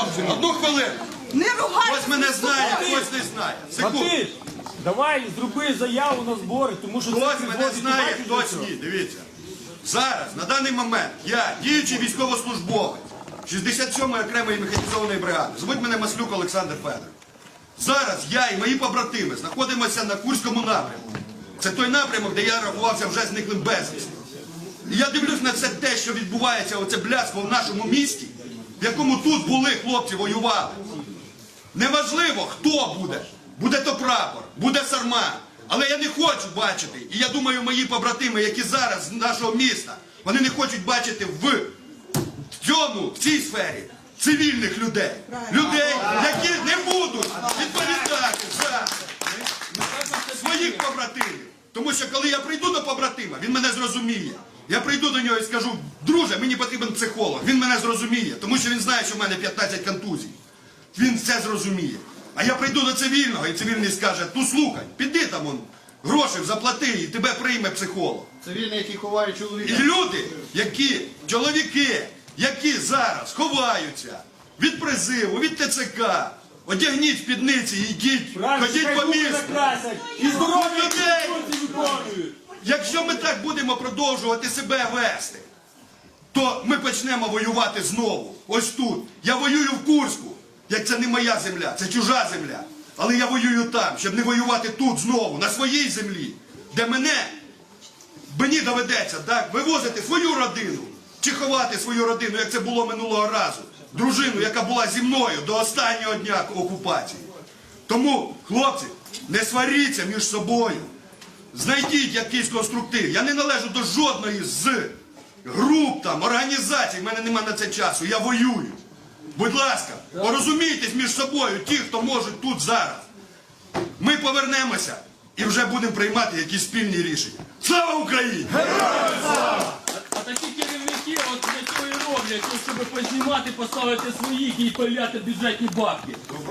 Хлопці, одну хвилину. Не ругайтеся. Хтось мене знає, хтось не знає. Секунду. Матиш, давай зроби заяву на збори, тому що Хтось мене знає, хтось ні. Дивіться. Зараз, на даний момент, я діючий військовослужбовець 67-ї окремої механізованої бригади. Звуть мене Маслюк Олександр Федорович. Зараз я і мої побратими знаходимося на Курському напрямку. Це той напрямок, де я рахувався вже зниклим безвісти. І я дивлюсь на все те, що відбувається, оце бляство в нашому місті, в якому тут були хлопці, воювали. Неважливо, хто буде. Буде то прапор, буде сарма. Але я не хочу бачити, і я думаю, мої побратими, які зараз з нашого міста, вони не хочуть бачити в цьому, в цій сфері цивільних людей. Людей, які не будуть відповідати за своїх побратимів. Тому що коли я прийду до побратима, він мене зрозуміє. Я прийду до нього і скажу, друже, мені потрібен психолог. Він мене зрозуміє, тому що він знає, що в мене 15 контузій. Він це зрозуміє. А я прийду до цивільного, і цивільний скаже, ну слухай, піди там он, гроші заплати, і тебе прийме психолог. Цивільні, які ховають І люди, які, чоловіки, які зараз ховаються від призиву, від ТЦК, одягніть спідниці йдіть, ходіть по місту. І здоров'я. Якщо ми так будемо продовжувати себе вести, то ми почнемо воювати знову. Ось тут. Я воюю в Курську. Як це не моя земля, це чужа земля. Але я воюю там, щоб не воювати тут знову, на своїй землі, де мене, мені доведеться так, вивозити свою родину чи ховати свою родину, як це було минулого разу. Дружину, яка була зі мною до останнього дня окупації. Тому, хлопці, не сваріться між собою. Знайдіть якийсь конструктив. Я не належу до жодної з груп там, організацій. В мене немає на це часу. Я воюю. Будь ласка, порозумійтесь між собою, ті, хто можуть тут зараз. Ми повернемося і вже будемо приймати якісь спільні рішення. Слава Україні! А такі керівники от для цього і роблять, щоб познімати, поставити своїх і пиляти бюджетні бабки.